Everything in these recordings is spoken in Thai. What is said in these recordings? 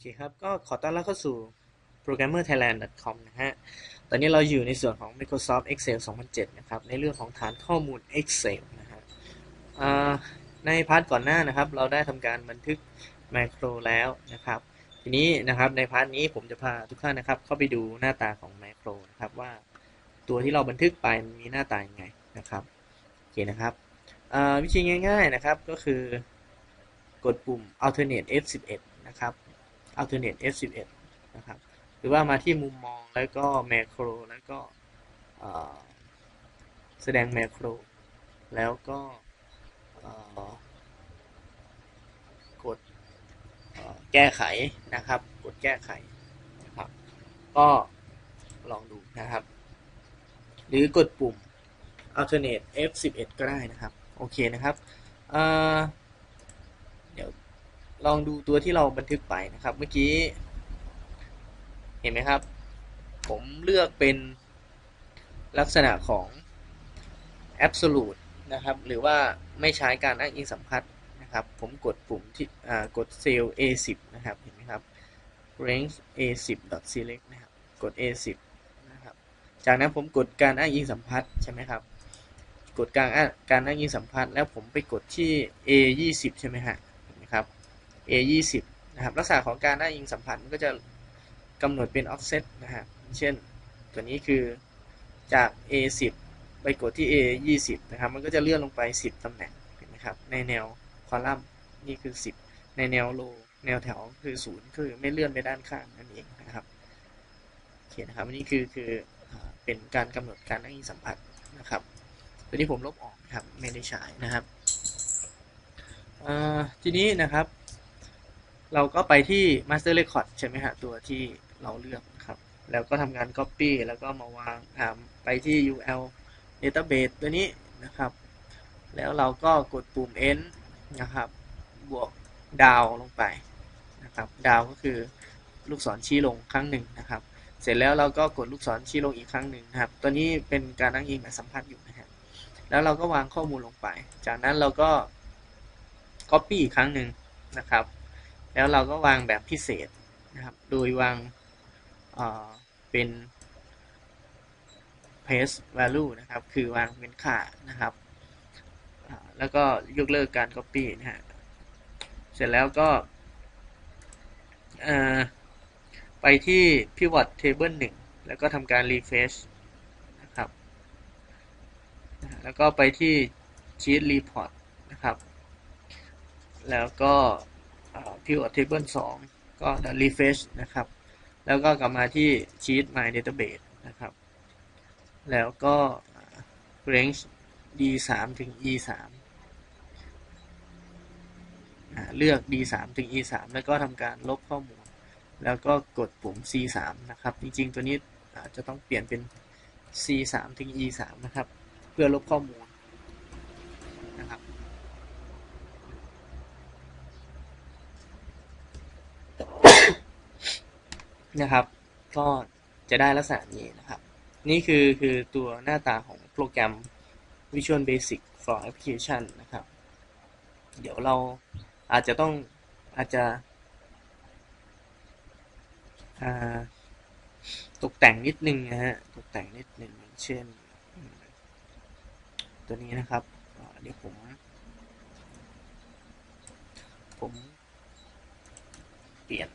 เคครับก็ขอต้อนรับเข้าสู่ programmerthailand.com นะฮะ ตอนนี้เราอยู่ในส่วนของ Microsoft Excel 2007 นะครับ ในเรื่องของฐานข้อมูล Excel นะฮะในพาร์ทก่อนหน้านะครับ เราได้ทำการบันทึก macro แล้วนะครับ ทีนี้นะครับในพาร์ทนี้ผมจะพาทุกท่านนะครับ เข้าไปดูหน้าตาของ macro นะครับว่าตัวที่เราบันทึกไปมันมีหน้าตายังไงนะครับโอเคนะครับวิธีง่าย ๆนะครับก็คือกดปุ่ม alternate F11 นะครับ alternate F11 นะครับ หรือว่ามาที่มุมมองแล้วก็ macro แล้วก็แสดง macro แล้วก็กดแก้ไขนะครับ กดแก้ไขนะครับ ก็ลองดูนะครับ หรือกดปุ่ม alternate F11 ก็ได้นะครับ โอเคนะครับเดี๋ยว ลองดูตัวที่เราบันทึกไปนะครับ เมื่อกี้ เห็นไหมครับ ผมเลือกเป็นลักษณะของ absolute นะครับ หรือว่าไม่ใช้การอ้างอิงสัมพัทธ์นะครับ ผมกดปุ่มที่กดเซลล์ A10 นะครับ เห็นไหมครับ range A10 select นะครับ กด A10 นะครับ จากนั้นผมกดการอ้างอิงสัมพัทธ์ใช่ไหมครับกดการการอ้างอิงสัมพัทธ์แล้วผมไปกดที่ A20 ใช่ไหมฮะ A20 นะครับลักษณะของการอ้างอิงสัมพัทธ์มันก็จะกำหนดเป็น offset นะฮะเช่นตัวนี้คือจาก A10 ไปกดที่ A20 นะครับมันก็จะเลื่อนลงไป 10ตำแหน่งเห็นไหมครับในแนวคอลัมน์นี่คือ 10 ในแนวโลแนวแถวคือ 0 คือไม่เลื่อนไปด้านข้างนั่นเองนะครับโอเคนะครับนนี้คือคือเป็นการกำหนดการอ้างอิงสัมผัสนะครับตัวนี้ผมลบออกนะครับไม่ได้ใช้นะครับทีนี้นะครับ เราก็ไปที่ Master Record ใช่ไหมฮะ ตัวที่เราเลือกครับ แล้วก็ทำงาน Copy แล้วก็มาวางไปที่ UL Database ตัวนี้นะครับ แล้วเราก็กดปุ่ม End นะครับ บวกดาวลงไปนะครับ ดาวก็คือลูกศรชี้ลงครั้งหนึ่งนะครับ เสร็จแล้วเราก็กดลูกศรชี้ลงอีกครั้งหนึ่งนะครับ ตัวนี้เป็นการนั่งยิงแบบสัมผัสอยู่นะครับแล้วเราก็วางข้อมูลลงไป จากนั้นเราก็ Copy อีกครั้งหนึ่งนะครับ แล้วเราก็วางแบบพิเศษนะครับ โดยวางเป็น paste value นะครับ คือวางเป็นค่านะครับ แล้วก็ยกเลิกการ Copy นะฮะ เสร็จแล้วก็ไปที่ pivot table 1 แล้วก็ทำการ refresh นะครับ แล้วก็ไปที่ sheet report นะครับ แล้วก็ pivot table 2 ก็ refresh นะครับ แล้วก็กลับมาที่ sheet my database นะครับ แล้วก็ range d 3ถึง e 3เลือก d 3ถึง e 3แล้วก็ทำการลบข้อมูล แล้วก็กดปุ่ม c 3นะครับ จริงๆ ตัวนี้จะต้องเปลี่ยนเป็น c 3ถึง e 3นะครับ เพื่อลบข้อมูลนะครับ นะครับ ก็จะได้ลักษณะนี้นะครับ นี่คือคือตัวหน้าตาของโปรแกรม Visual Basic for Application นะครับ เดี๋ยวเราอาจจะต้องอาจจะตกแต่งนิดนึงนะฮะ ตกแต่งนิดนึงเช่น ตัวนี้นะครับ เดี๋ยวผม ผม เปลี่ยน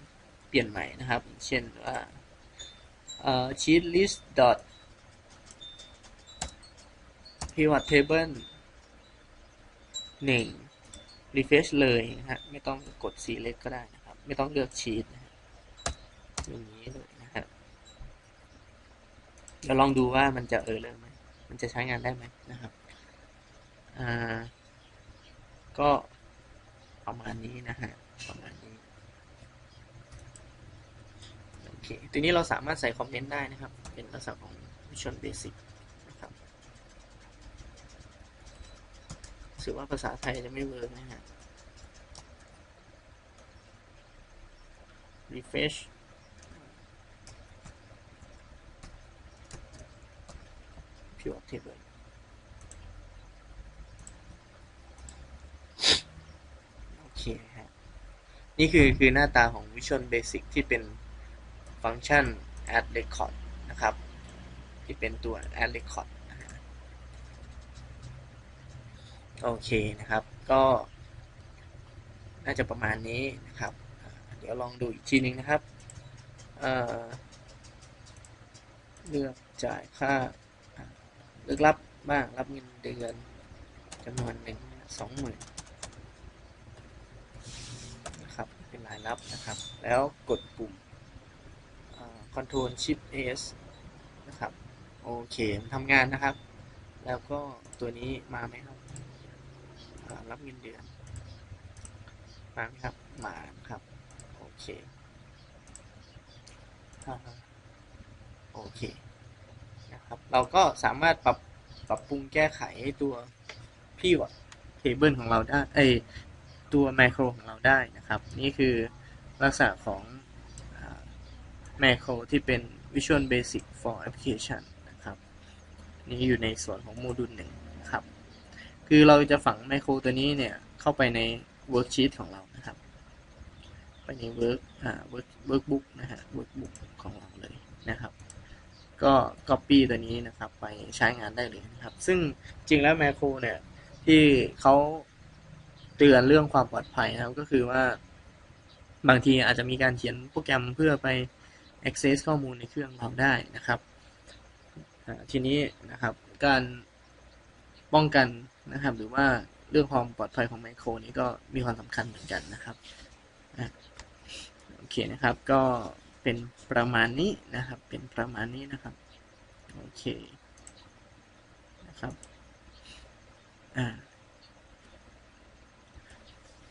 ลี่ยนใหม่นะครับ เช่นว่า sheet list dot pivot table หนึ่ง refresh เลยนะฮะไม่ต้องกด select ก็ได้นะครับ ไม่ต้องเลือก sheet อย่างนี้เลยนะฮะเดี๋ยวลองดูว่ามันจะเออเลยไหมมันจะใช้งานได้ไหมนะครับอ่าก็ประมาณนี้นะฮะประมาณนี้ โอ เคทีนี้เราสามารถใส่คอมเมนต์ได้นะครับ เป็นลักษณะของ Visual Basic สึกว่าภาษาไทยจะไม่เวิร์กนะฮะ refresh พิวอ t เทเบิลโอเคฮะ นี่คือคือหน้าตาของ Visual Basic ที่เป็น ฟังก์ชัน add record นะครับ ที่เป็นตัว add record โอเคนะครับ ก็น่าจะประมาณนี้นะครับ เดี๋ยวลองดูอีกทีนึงนะครับเเลือกจ่ายค่าอ่าเลือกรับบ้างรับเงินเดือนจำนวนหนึ่งสองหมื่นนะครับ เป็นรายรับนะครับ แล้วกดปุ่ม อ่า Control Shift S นะครับ โอเคทำงานนะครับ แล้วก็ตัวนี้มาไหมครับ รับเงินเดือน มาไหมครับ มาครับ โอเคโอเคนะครับ เราก็สามารถปรับปรับปรุงแก้ไขตัวพี่วเทเบิลของเราได้ไอตัวแมโครของเราได้นะครับ นี่คือลักษณะของ แมคโครที่เป็น Visual Basic for Application นะครับนี่อยู่ในส่วนของโมดูลหนึ่งนะครับ คือเราจะฝังแมคโครตัวนี้เนี่ย เข้าไปใน Worksheet ของเรานะครับ ไปใน Work อ่า Work Workbook นะฮะ Workbook ของเราเลยนะครับ ก็ Copy ตัวนี้นะครับ ไปใช้งานได้เลยนะครับ ซึ่งจริงแล้วแมคโครเนี่ย ที่เขาเตือนเรื่องความปลอดภัยนะครับ ก็คือว่าบางทีอาจจะมีการเขียนโปรแกรมเพื่อไป access ข้อมูลในเครื่องเราได้นะครับ ทีนี้นะครับการป้องกันนะครับ หรือว่าเรื่องความปลอดภัยของไมโครนี้ก็มีความสำคัญเหมือนกันนะครับโอเคนะครับก็เป็นประมาณนี้นะครับ เป็นประมาณนี้นะครับโอเคนะครับอ่า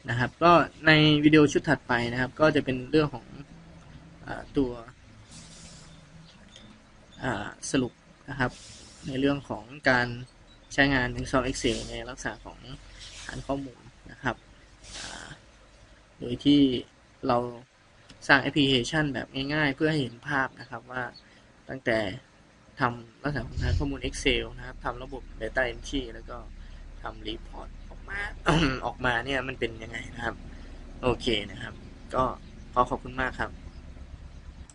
นะครับก็ในวิดีโอชุดถัดไปนะครับ ก็จะเป็นเรื่องของอตัว สรุปนะครับ ในเรื่องของการใช้งาน Excel Excel ในลักษณะของฐานข้อมูลนะครับโดยที่เราสร้างแอปพลิเคชันแบบง่ายๆ เพื่อให้เห็นภาพนะครับว่าตั้งแต่ทำลักษณะของฐานข้อมูล Excel นะครับทำระบบ Data Entry แล้วก็ทำรีพอร์ตออกมาออกมาเนี่ยมันเป็นยังไงนะครับ โอเคนะครับ ก็ขอขอบคุณมากครับ